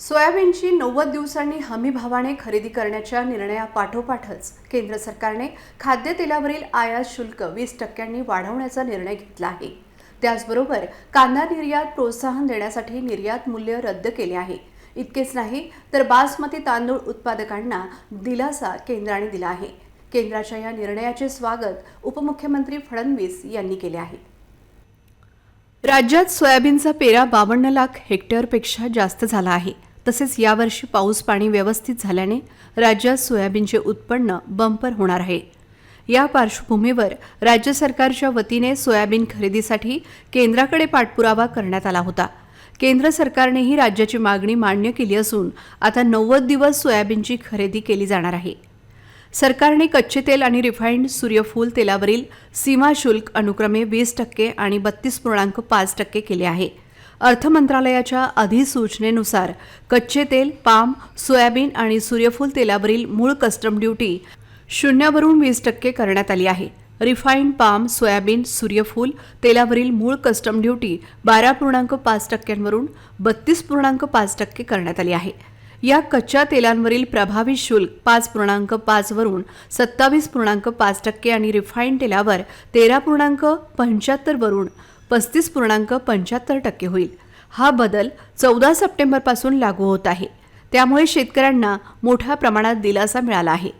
सोयाबीनची नव्वद दिवसांनी हमी भावाने खरेदी करण्याच्या निर्णयापाठोपाठच केंद्र सरकारने खाद्यतेलावरील आयात शुल्क वीस टक्क्यांनी वाढवण्याचा निर्णय घेतला आहे. त्याचबरोबर कांदा निर्यात प्रोत्साहन देण्यासाठी निर्यात मूल्य रद्द केले आहे. इतकेच नाही तर बासमती तांदूळ उत्पादकांना दिलासा केंद्राने दिला आहे. केंद्राच्या या निर्णयाचे स्वागत उपमुख्यमंत्री फडणवीस यांनी केले आहे. राज्यात सोयाबीनचा पेरा बावन्न लाख हेक्टरपेक्षा जास्त झाला आहे. तसेच यावर्षी पाऊस पाणी व्यवस्थित झाल्याने राज्यात सोयाबीनचे उत्पन्न बंपर होणार आहे. या पार्श्वभूमीवर राज्य सरकारच्या वतीने सोयाबीन खरेदीसाठी केंद्राकडे पाठपुरावा करण्यात आला होता. केंद्र सरकारनेही राज्याची मागणी मान्य केली असून आता नव्वद दिवस सोयाबीनची खरेदी केली जाणार आहे. सरकारने कच्चे तेल आणि रिफाईंड सूर्यफूल तेलावरील सीमा शुल्क अनुक्रमे वीस टक्के आणि बत्तीस पूर्णांक पाच टक्के केले आहे. अर्थ मंत्रालयाच्या अधिसूचनेनुसार कच्चे तेल पाम सोयाबीन आणि सूर्यफूल तेलावरील मूळ कस्टम ड्युटी शून्यावरून वीस टक्के करण्यात आली आहे. रिफाईंड पाम सोयाबीन सूर्यफूल तेलावरील मूळ कस्टम ड्युटी बारा पूर्णांक पाच टक्क्यांवरून बत्तीस पूर्णांक पाच टक्के करण्यात आली आहे. या कच्च्या तेलांवरील प्रभावी शुल्क पाच पूर्णांक पाचवरून सत्तावीस पूर्णांक पाच टक्के आणि रिफाईंड तेलावर तेरा पूर्णांक पंच्याहत्तरवरून पस्तीस पूर्णांक पंच्याहत्तर टक्के होईल. हा बदल चौदा सप्टेंबरपासून लागू होत आहे. त्यामुळे शेतकऱ्यांना मोठ्या प्रमाणात दिलासा मिळाला आहे.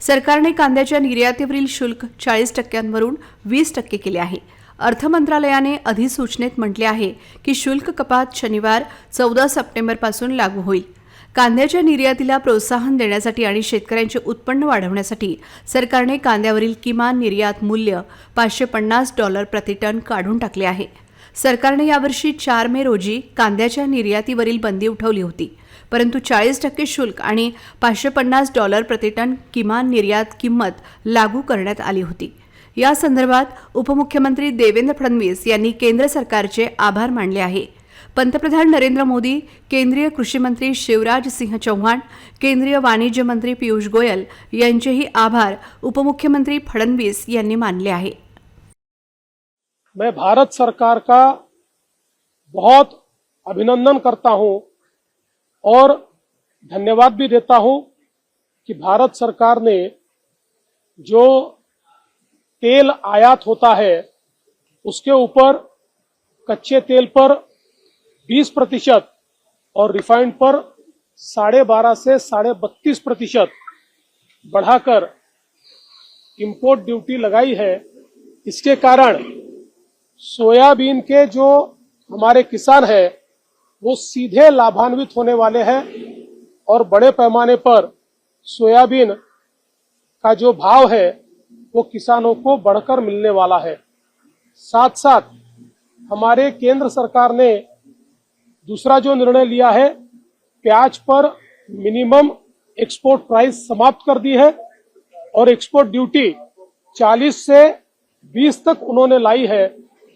सरकारने कांद्याच्या निर्यातीवरील शुल्क चाळीस टक्क्यांवरून वीस टक्के केले आहे. अर्थ मंत्रालयाने अधिसूचनेत म्हटले आहे की शुल्क कपात शनिवार चौदा सप्टेंबरपासून लागू होईल. कांद्याच्या निर्यातीला प्रोत्साहन देण्यासाठी आणि शेतकऱ्यांचे उत्पन्न वाढवण्यासाठी सरकारने कांद्यावरील किमान निर्यात मूल्य पाचशे पन्नास डॉलर प्रतिटन काढून टाकले आहे. सरकारने यावर्षी चार मे रोजी कांद्याच्या निर्यातीवरील बंदी उठवली होती. परंतु चाळीस टक्के शुल्क आणि पाचशे पन्नास डॉलर प्रतिटन किमान निर्यात किंमत लागू करण्यात आली होती. या संदर्भात उपमुख्यमंत्री देवेंद्र फडणवीस यांनी केंद्र सरकारचे आभार मानले आहे. पंतप्रधान नरेंद्र मोदी, केंद्रीय कृषी मंत्री शिवराज सिंह चौहान, केंद्रीय वाणिज्य मंत्री पियुष गोयल यांचेही आभार उपमुख्यमंत्री फडणवीस यांनी मानले आहे. मैं भारत सरकार का बहुत अभिनंदन करता हूँ और धन्यवाद भी देता हूँ कि भारत सरकार ने जो तेल आयात होता है, उसके ऊपर कच्चे तेल पर 20 प्रतिशत और रिफाइंड पर साढ़े बारह से साढ़े बत्तीस प्रतिशत बढ़ाकर इंपोर्ट ड्यूटी लगाई है। इसके कारण सोयाबीन के जो हमारे किसान हैं, वो सीधे लाभान्वित होने वाले हैं और बड़े पैमाने पर सोयाबीन का जो भाव है, वो किसानों को बढ़कर मिलने वाला है। साथ साथ हमारे केंद्र सरकार ने दूसरा जो निर्णय लिया है, प्याज पर मिनिमम एक्सपोर्ट प्राइस समाप्त कर दी है और एक्सपोर्ट ड्यूटी 40 से 20 तक उन्होंने लाई है।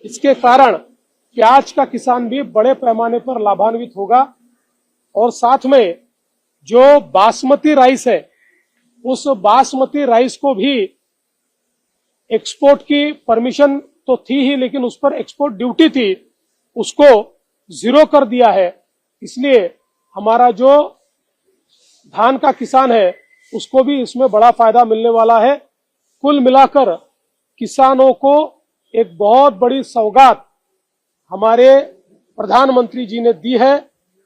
इसके कारण प्याज का किसान भी बड़े पैमाने पर लाभान्वित होगा और साथ में जो बासमती राइस है, उस बासमती राइस को भी एक्सपोर्ट की परमिशन तो थी ही, लेकिन उस पर एक्सपोर्ट ड्यूटी थी, उसको ज़ीरो कर दिया है। इसलिए हमारा जो धान का किसान है, उसको भी इसमें बड़ा फ़ायदा मिलने वाला है। कुल मिलाकर किसानों को एक बहुत बड़ी सौगात हमारे प्रधानमंत्री जी ने दी है।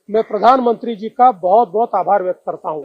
मैं प्रधानमंत्री जी का बहुत बहुत आभार व्यक्त करता हूँ।